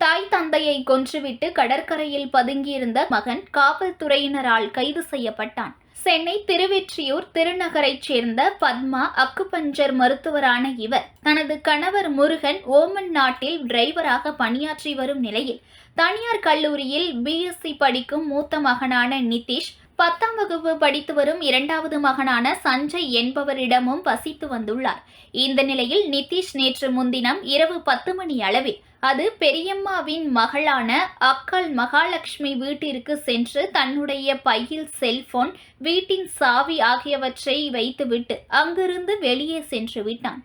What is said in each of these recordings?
தாய் தந்தையை கொன்றுவிட்டு கடற்கரையில் பதுங்கியிருந்த மகன் காவல்துறையினரால் கைது செய்யப்பட்டான். சென்னை திருவெற்றியூர் திருநகரைச் சேர்ந்த பத்மா அக்குபஞ்சர் மருத்துவரான இவர் தனது கணவர் முருகன் ஓமன் நாட்டில் டிரைவராக பணியாற்றி வரும் நிலையில் தனியார் கல்லூரியில் பிஎஸ்சி படிக்கும் மூத்த மகனான நிதிஷ் பத்தாம் வகுப்பு படித்து வரும் இரண்டாவது மகனான சஞ்சய் என்பவரிடமும் வசித்து வந்துள்ளார். இந்த நிலையில் நிதிஷ் நேற்று முன்தினம் இரவு பத்து மணி அளவில் அது பெரியம்மாவின் மகளான அக்காள் மகாலட்சுமி வீட்டிற்கு சென்று தன்னுடைய பையில் செல்போன் வீட்டின் சாவி ஆகியவற்றை வைத்துவிட்டு அங்கிருந்து வெளியே சென்று விட்டான்.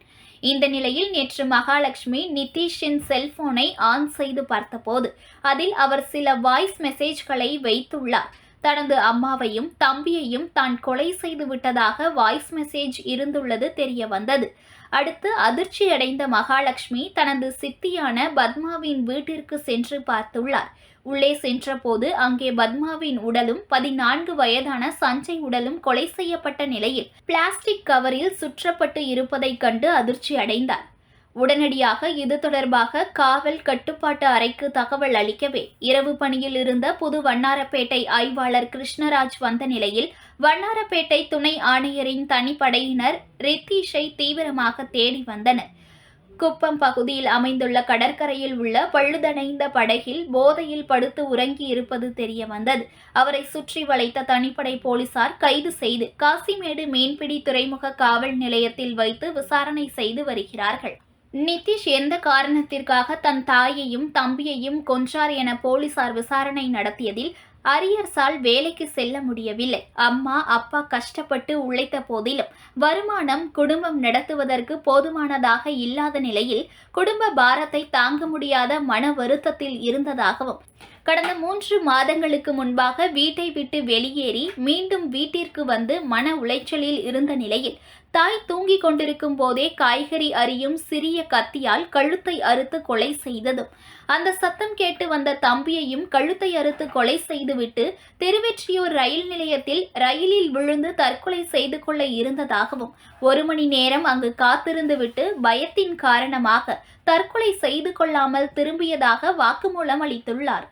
இந்த நிலையில் நேற்று மகாலட்சுமி நிதிஷின் செல்போனை ஆன் செய்து பார்த்தபோது அதில் அவர் சில வாய்ஸ் மெசேஜ்களை வைத்துள்ளார். தனது அம்மாவையும் தம்பியையும் தான் கொலை செய்து விட்டதாக வாய்ஸ் மெசேஜ் இருந்துள்ளது தெரிய வந்தது. அடுத்து அதிர்ச்சியடைந்த மகாலட்சுமி தனது சித்தியான பத்மாவின் வீட்டிற்கு சென்று பார்த்துள்ளார். உள்ளே சென்றபோது அங்கே பத்மாவின் உடலும் பதினான்கு வயதான சஞ்சய் உடலும் கொலை செய்யப்பட்ட நிலையில் பிளாஸ்டிக் கவரில் சுற்றப்பட்டு இருப்பதைக் கண்டு அதிர்ச்சி அடைந்தார். உடனடியாக இது தொடர்பாக காவல் கட்டுப்பாட்டு அறைக்கு தகவல் அளிக்கவே இரவு பணியில் இருந்த புது வண்ணாரப்பேட்டை ஆய்வாளர் கிருஷ்ணராஜ் வந்த நிலையில் வண்ணாரப்பேட்டை துணை ஆணையரின் தனிப்படையினர் ரித்தீஷை தீவிரமாக தேடி வந்தனர். குப்பம் பகுதியில் அமைந்துள்ள கடற்கரையில் உள்ள பழுதடைந்த படகில் போதையில் படுத்து உறங்கி இருப்பது தெரிய வந்தது. அவரை சுற்றி வளைத்த தனிப்படை போலீசார் கைது செய்து காசிமேடு மீன்பிடி துறைமுக காவல் நிலையத்தில் வைத்து விசாரணை செய்து வருகிறார்கள். நிதிஷ் எந்த காரணத்திற்காக தன் தாயையும் தம்பியையும் கொன்றார் என போலீசார் விசாரணை நடத்தியதில் அரியர்ஸால் வேலைக்கு செல்ல முடியவில்லை. அம்மா அப்பா கஷ்டப்பட்டு உழைத்த போதிலும் வருமானம் குடும்பம் நடத்துவதற்கு போதுமானதாக இல்லாத நிலையில் குடும்ப பாரத்தை தாங்க முடியாத மன வருத்தத்தில் இருந்ததாகவும் கடந்த மூன்று மாதங்களுக்கு முன்பாக வீட்டை விட்டு வெளியேறி மீண்டும் வீட்டிற்கு வந்து மன உளைச்சலில் இருந்த நிலையில் தாய் தூங்கிக் கொண்டிருக்கும் போதே காய்கறி அரியும் சிறிய கத்தியால் கழுத்தை அறுத்து கொலை செய்ததும் அந்த சத்தம் கேட்டு வந்த தம்பியையும் கழுத்தை அறுத்து கொலை செய்துவிட்டு திருவெற்றியூர் ரயில் நிலையத்தில் ரயிலில் விழுந்து தற்கொலை செய்து கொள்ள இருந்ததாகவும் ஒரு மணி நேரம் அங்கு காத்திருந்துவிட்டு பயத்தின் காரணமாக தற்கொலை செய்து கொள்ளாமல் திரும்பியதாக வாக்குமூலம் அளித்துள்ளார்.